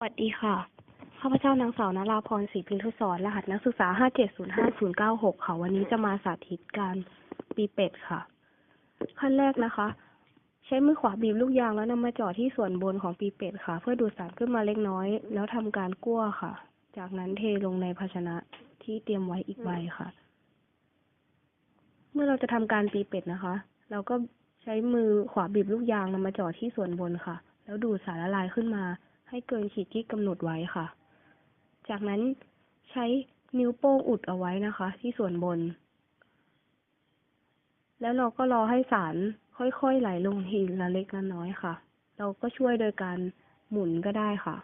สวัสดีค่ะ ข้าพเจ้านางสาวนราพรศรีพินทุศร รหัสนักศึกษาห้าเจ็ดศูนย์ห้าศูนย์เก้าหกค่ะ วันนี้จะมาสาธิตการปีเป็ดค่ะ ขั้นแรกนะคะ ใช้มือขวาบีบลูกยางแล้วนำมาจ่อที่ส่วนบนของปีเป็ดค่ะ เพื่อดูดสารขึ้นมาเล็กน้อย แล้วทำการกั้วค่ะ จากนั้นเทลงในภาชนะที่เตรียมไว้อีกใบค่ะ เมื่อเราจะทำการปีเป็ดนะคะ เราก็ใช้มือขวาบีบลูกยางนำมาจ่อที่ส่วนบนค่ะ แล้วดูดสารละลายขึ้นมา ให้เกินขีดที่กำหนดไว้ค่ะ จากนั้นใช้นิ้วโป้งอุดเอาไว้นะคะ ที่ส่วนบน แล้วเราก็รอให้สารค่อยๆไหลลงทีละเล็กละน้อยค่ะ เราก็ช่วยโดยการหมุนก็ได้ค่ะ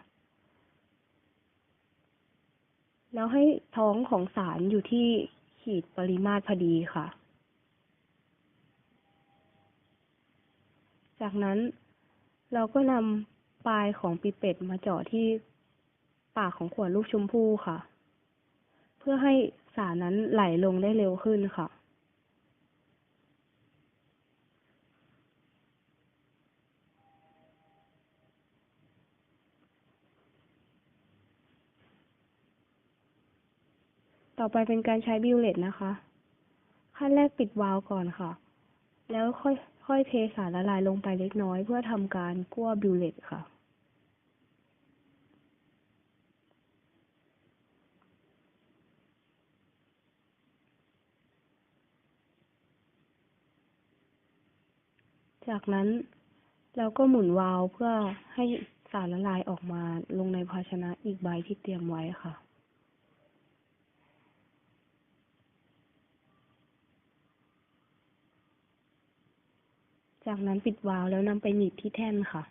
แล้วให้ท้องของสารอยู่ที่ขีดปริมาตรพอดีค่ะ จากนั้นเราก็นำ ปลายของปีเป็ดมาเจาะที่ปากของขวดลูกชมพู่ค่ะ เพื่อให้สารนั้นไหลลงได้เร็วขึ้นค่ะ ต่อไปเป็นการใช้บิวเลตนะคะ ขั้นแรกปิดวาล์วก่อนค่ะ แล้วค่อยค่อยเทสารละลายลงไปเล็กน้อย เพื่อทำการกั้วบิวเลตค่ะ จากนั้นเราก็หมุนวาล์วเพื่อให้สารละลายออกมาลงในภาชนะอีกใบที่เตรียมไว้ค่ะ จากนั้นปิดวาล์วแล้วนำไปหนีบที่แท่นค่ะ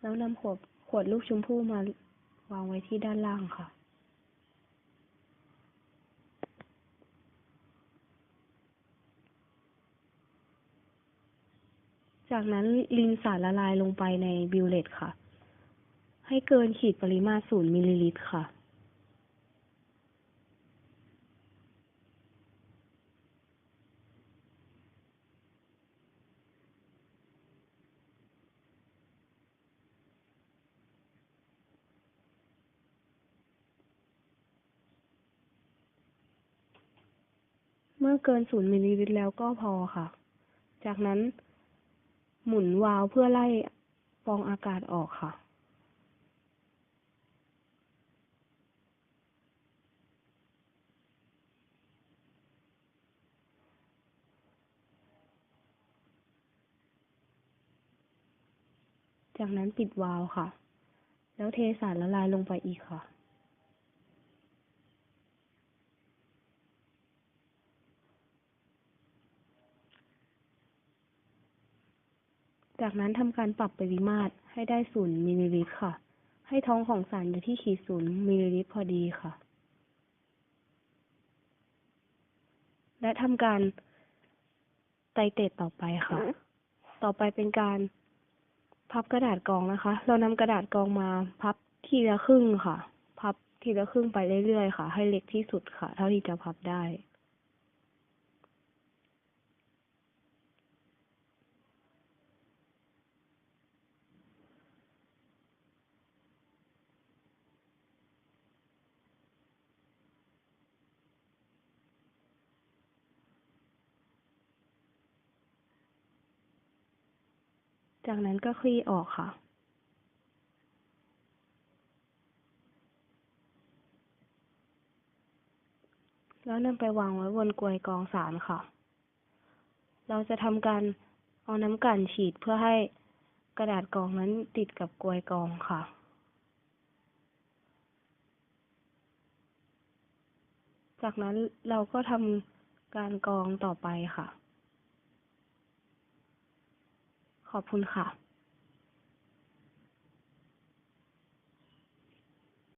แล้วนำขวด วดลูกชมพู่มาวางไว้ที่ด้านล่างค่ะ จากนั้นลินสารละลายลงไปในบิวเลตค่ะ ให้เกินขีดปริมาตรศูนย์มิลลิลิตรค่ะ เมื่อเกินศูนย์มิลลิลิตรแล้วก็พอค่ะ จากนั้น หมุนวาล์วเพื่อไล่ฟองอากาศออกค่ะ จากนั้นปิดวาล์วค่ะ แล้วเทสารละลายลงไปอีกค่ะ จากนั้นทำการปรับปริมาตรให้ได้ศูนย์มิลลิลิตรค่ะ ให้ท้องของสารอยู่ที่ขีดศูนย์มิลลิลิตรพอดีค่ะ และทำการไตเตรดต่อไปค่ะ ต่อไปเป็นการพับกระดาษกองนะคะ เรานำกระดาษกองมาพับทีละครึ่งค่ะ พับทีละครึ่งไปเรื่อยๆค่ะ ให้เล็กที่สุดค่ะ เท่าที่จะพับได้ จากนั้นก็คลี่ออกค่ะ แล้วนำไปวางไว้บนกลวยกองสารค่ะ เราจะทำการเอาน้ำกลั่นฉีดเพื่อให้กระดาษกองนั้นติดกับกลวยกองค่ะ จากนั้นเราก็ทำการกองต่อไปค่ะ ขอบคุณค่ะ